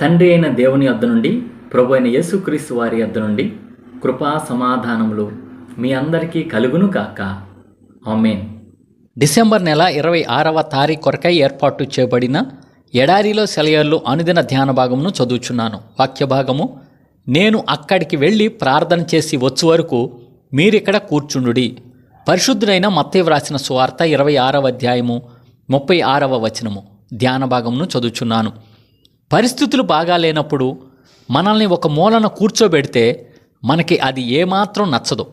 తండ్రి అయిన దేవుని వద్ద నుండి ప్రభు అయిన యేసుక్రీస్తు వారి వద్ద నుండి కృపా సమాధానములు మీ అందరికీ కలుగును కాక ఆమెన్. డిసెంబర్ నెల ఇరవై ఆరవ తారీఖు కొరకై ఏర్పాటు చేయబడిన ఎడారిలో సెలయర్లు అనుదిన ధ్యాన భాగమును చదువుచున్నాను. వాక్య భాగము నేను అక్కడికి వెళ్ళి ప్రార్థన చేసి వచ్చు వరకు మీరిక్కడ కూర్చుండుడి. పరిశుద్ధుడైన మత్తయ్య వ్రాసిన సువార్త ఇరవై ఆరవ అధ్యాయము ముప్పై ఆరవ వచనము ధ్యాన భాగమును చదువుచున్నాను. పరిస్థితులు బాగా లేనప్పుడు మనల్ని ఒక మూలన కూర్చోబెడితే మనకి అది ఏమాత్రం నచ్చదు.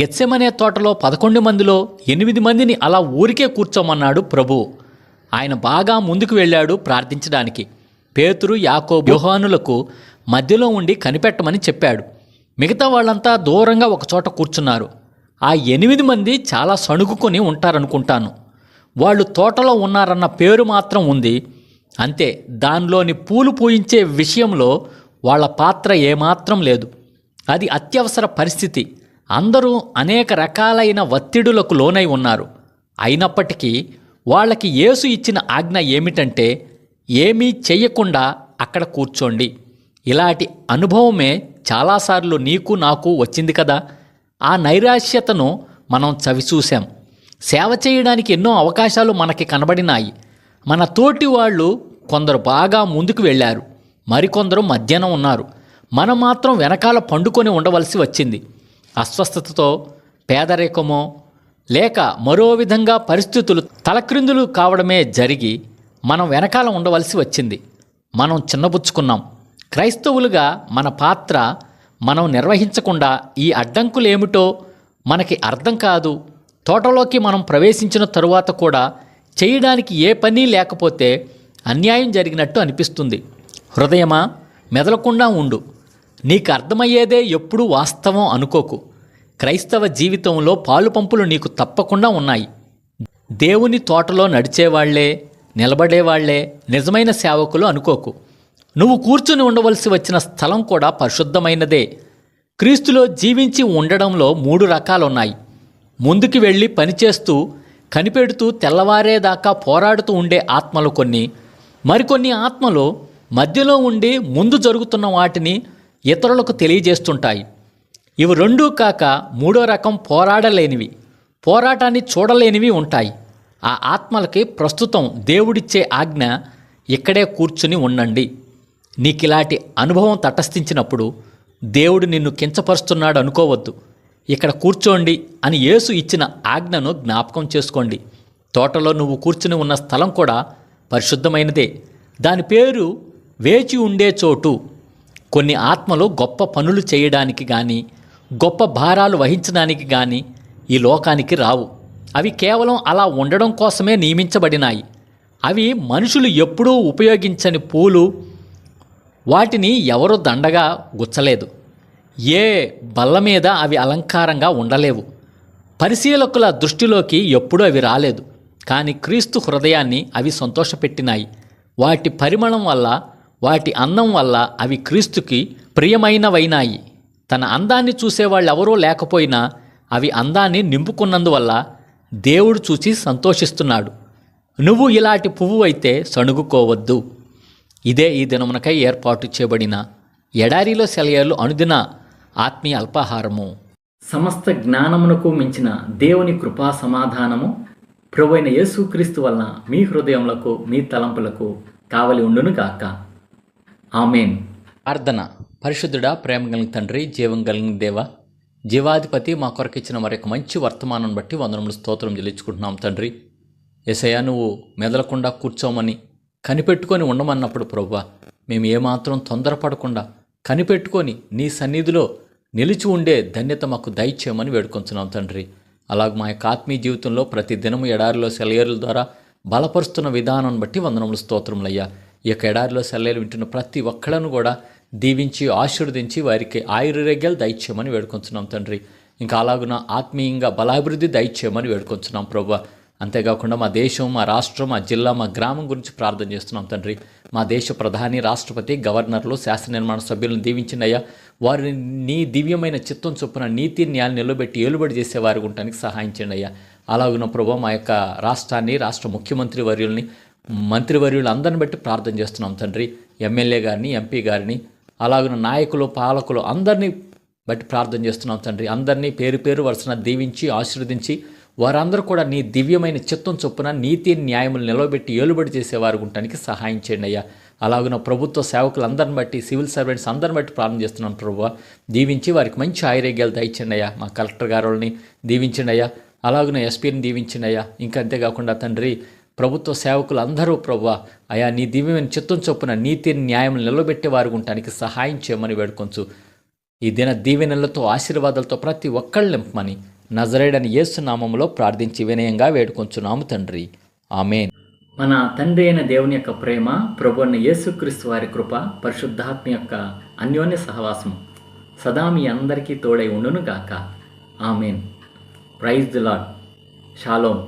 గెత్సెమనే తోటలో పదకొండు మందిలో ఎనిమిది మందిని అలా ఊరికే కూర్చోమన్నాడు ప్రభు. ఆయన బాగా ముందుకు వెళ్ళాడు ప్రార్థించడానికి. పేతురు యాకో యోహానులకు మధ్యలో ఉండి కనిపెట్టమని చెప్పాడు. మిగతా వాళ్ళంతా దూరంగా ఒకచోట కూర్చున్నారు. ఆ ఎనిమిది మంది చాలా సణుగుకొని ఉంటారనుకుంటాను. వాళ్ళు తోటలో ఉన్నారన్న పేరు మాత్రం ఉంది. అంతే దానిలోని పూలు పూయించే విషయంలో వాళ్ళ పాత్ర ఏమాత్రం లేదు. అది అత్యవసర పరిస్థితి. అందరూ అనేక రకాలైన ఒత్తిడులకు లోనై ఉన్నారు. అయినప్పటికీ వాళ్ళకి యేసు ఇచ్చిన ఆజ్ఞ ఏమిటంటే ఏమీ చెయ్యకుండా అక్కడ కూర్చోండి. ఇలాంటి అనుభవమే చాలాసార్లు నీకు నాకు వచ్చింది కదా. ఆ నైరాశ్యతను మనం చవిచూశాం. సేవ చేయడానికి ఎన్నో అవకాశాలు మనకి కనబడినాయి. మన తోటి వాళ్ళు కొందరు బాగా ముందుకు వెళ్ళారు. మరికొందరు మధ్యాహ్నం ఉన్నారు. మనం మాత్రం వెనకాల పండుకొని ఉండవలసి వచ్చింది. అస్వస్థతతో పేదరికమో లేక మరో విధంగా పరిస్థితులు తలక్రిందులు కావడమే జరిగి మనం వెనకాల ఉండవలసి వచ్చింది. మనం చిన్నబుచ్చుకున్నాం క్రైస్తవులుగా మన పాత్ర మనం నిర్వహించకుండా ఈ అడ్డంకులేమిటో మనకి అర్థం కాదు. తోటలోకి మనం ప్రవేశించిన తరువాత కూడా చేయడానికి ఏ పని లేకపోతే అన్యాయం జరిగినట్టు అనిపిస్తుంది. హృదయమా మెదలకుండా ఉండు. నీకు అర్థమయ్యేదే ఎప్పుడూ వాస్తవం అనుకోకు. క్రైస్తవ జీవితంలో పాలు పంపులు నీకు తప్పకుండా ఉన్నాయి. దేవుని తోటలో నడిచేవాళ్ళే నిలబడేవాళ్ళే నిజమైన సేవకులు అనుకోకు. నువ్వు కూర్చుని ఉండవలసి వచ్చిన స్థలం కూడా పరిశుద్ధమైనదే. క్రీస్తులో జీవించి ఉండడంలో మూడు రకాలున్నాయి. ముందుకు వెళ్ళి పనిచేస్తూ కనిపెడుతూ తెల్లవారేదాకా పోరాడుతూ ఉండే ఆత్మలు కొన్ని. మరికొన్ని ఆత్మలు మధ్యలో ఉండి ముందు జరుగుతున్న వాటిని ఇతరులకు తెలియజేస్తుంటాయి. ఇవి రెండూ కాక మూడో రకం పోరాడలేనివి. పోరాటాన్ని చూడలేనివి ఉంటాయి. ఆ ఆత్మలకి ప్రస్తుతం దేవుడిచ్చే ఆజ్ఞ ఇక్కడే కూర్చుని ఉండండి. నీకిలాంటి అనుభవం తటస్థించినప్పుడు దేవుడు నిన్ను కించపరుస్తున్నాడు అనుకోవద్దు ఇక్కడ కూర్చోండి అని యేసు ఇచ్చిన ఆజ్ఞను జ్ఞాపకం చేసుకోండి. తోటలో నువ్వు కూర్చుని ఉన్న స్థలం కూడా పరిశుద్ధమైనదే. దాని పేరు వేచి ఉండే చోటు. కొన్ని ఆత్మలు గొప్ప పనులు చేయడానికి కానీ గొప్ప భారాలు వహించడానికి కానీ ఈ లోకానికి రావు. అవి కేవలం అలా ఉండడం కోసమే నియమించబడినాయి. అవి మనుషులు ఎప్పుడూ ఉపయోగించని పూలు వాటిని ఎవరు దండగా గుచ్చలేదు. ఏ బల్ల మీద అవి అలంకారంగా ఉండలేవు. పరిశీలకుల దృష్టిలోకి ఎప్పుడూ అవి రాలేదు. కానీ క్రీస్తు హృదయాన్ని అవి సంతోషపెట్టినాయి. వాటి పరిమళం వల్ల వాటి అందం వల్ల అవి క్రీస్తుకి ప్రియమైనవైనాయి. తన అందాన్ని చూసేవాళ్ళు ఎవరూ లేకపోయినా అవి అందాన్ని నింపుకున్నందువల్ల దేవుడు చూసి సంతోషిస్తున్నాడు. నువ్వు ఇలాంటి పువ్వు అయితే సణుగుకోవద్దు. ఇదే ఈ దినమునకై ఏర్పాటు చేయబడిన ఎడారిలో సెలయర్లు అనుదిన ఆత్మీయ అల్పాహారము. సమస్త జ్ఞానమునకు మించిన దేవుని కృపా సమాధానము ప్రభు అయిన యేసుక్రీస్తు వలన మీ హృదయములకు మీ తలంపులకు కావలి ఉండును గాక. ఆమెన్. ప్రార్థన. పరిశుద్ధుడా ప్రేమ కలిగిన తండ్రి జీవం కలిగిన దేవ జీవాధిపతి మా కొరకు ఇచ్చిన మరొక మంచి వర్తమానం బట్టి వందనములు స్తోత్రం చెల్లించుకుంటున్నాం తండ్రి. ఎసయ్యా నువ్వు మెదలకుండా కూర్చోమని కనిపెట్టుకొని ఉండమన్నప్పుడు ప్రభు మేము ఏమాత్రం తొందరపడకుండా కనిపెట్టుకొని నీ సన్నిధిలో నిలిచి ఉండే ధన్యత మాకు దయచేయమని వేడుకొంచున్నాం తండ్రి. అలాగే మా యొక్క ఆత్మీయ జీవితంలో ప్రతి దినము ఎడారిలో సెలయేరుల ద్వారా బలపరుస్తున్న విధానం బట్టి వందనములు స్తోత్రములయ్యా ఈ యొక్క ఎడారిలో సెలయేలు వింటున్న ప్రతి ఒక్కళ్ళను కూడా దీవించి ఆశీర్వదించి వారికి ఆయుర్వేగ్యాలు దయచేయమని వేడుకొంచున్నాం తండ్రి. ఇంకా అలాగున ఆత్మీయంగా బలాభివృద్ధి దయచేయమని వేడుకొంచున్నాం ప్రభు. అంతేకాకుండా మా దేశం మా రాష్ట్రం మా జిల్లా మా గ్రామం గురించి ప్రార్థన చేస్తున్నాం తండ్రి. మా దేశ ప్రధాని రాష్ట్రపతి గవర్నర్లు శాసన నిర్మాణ సభ్యులను దీవించినయ్యా. వారిని నీ దివ్యమైన చిత్తం చొప్పున నీతి న్యాయాలు నిలబెట్టి ఏలుబడి చేసే వారి ఉండటానికి సహాయం అయ్యా అలాగున్న ప్రభావ మా యొక్క రాష్ట్రాన్ని రాష్ట్ర ముఖ్యమంత్రి వర్యుల్ని మంత్రివర్యులు అందరిని బట్టి ప్రార్థన చేస్తున్నాం తండ్రి. ఎమ్మెల్యే గారిని ఎంపీ గారిని అలాగిన నాయకులు పాలకులు అందరినీ బట్టి ప్రార్థన చేస్తున్నాం తండ్రి. అందరినీ పేరు పేరు వరుసన దీవించి ఆశీర్వదించి వారందరూ కూడా నీ దివ్యమైన చిత్తం చొప్పున నీతి న్యాయములు నిలవబెట్టి ఏలుబడి చేసేవారు ఉండటానికి సహాయం చేయండి అయ్యా. అలాగున ప్రభుత్వ సేవకులందరిని బట్టి సివిల్ సర్వెంట్స్ అందరిని బట్టి ప్రార్థన చేస్తున్నాం ప్రభు దీవించి వారికి మంచి ఆయుర్వేగాలు దయచండి అయ్యా. మా కలెక్టర్ గారుని దీవించండి అయ్యా. అలాగున ఎస్పీని దీవించండి అయ్యా. ఇంకా అంతేకాకుండా తండ్రి ప్రభుత్వ సేవకులు అందరూ ప్రభు అయా నీ దివ్యమైన చిత్తం చొప్పున నీతి న్యాయం నిలబెట్టే వారు ఉండటానికి సహాయం చేయమని వేడుకొంచు. ఈ దిన దీవెనలతో ఆశీర్వాదాలతో ప్రతి ఒక్కళ్ళు నింపమని నజరేడని యేసు నామములో ప్రార్థించి వినయంగా వేడుకొంచున్నాము తండ్రి. ఆమెన్. మన తండ్రి అయిన దేవుని యొక్క ప్రేమ ప్రభు అయిన యేసుక్రీస్తు వారి కృప పరిశుద్ధాత్మ యొక్క అన్యోన్య సహవాసం సదా మీ అందరికీ తోడై ఉండును గాక amen. Praise the Lord shalom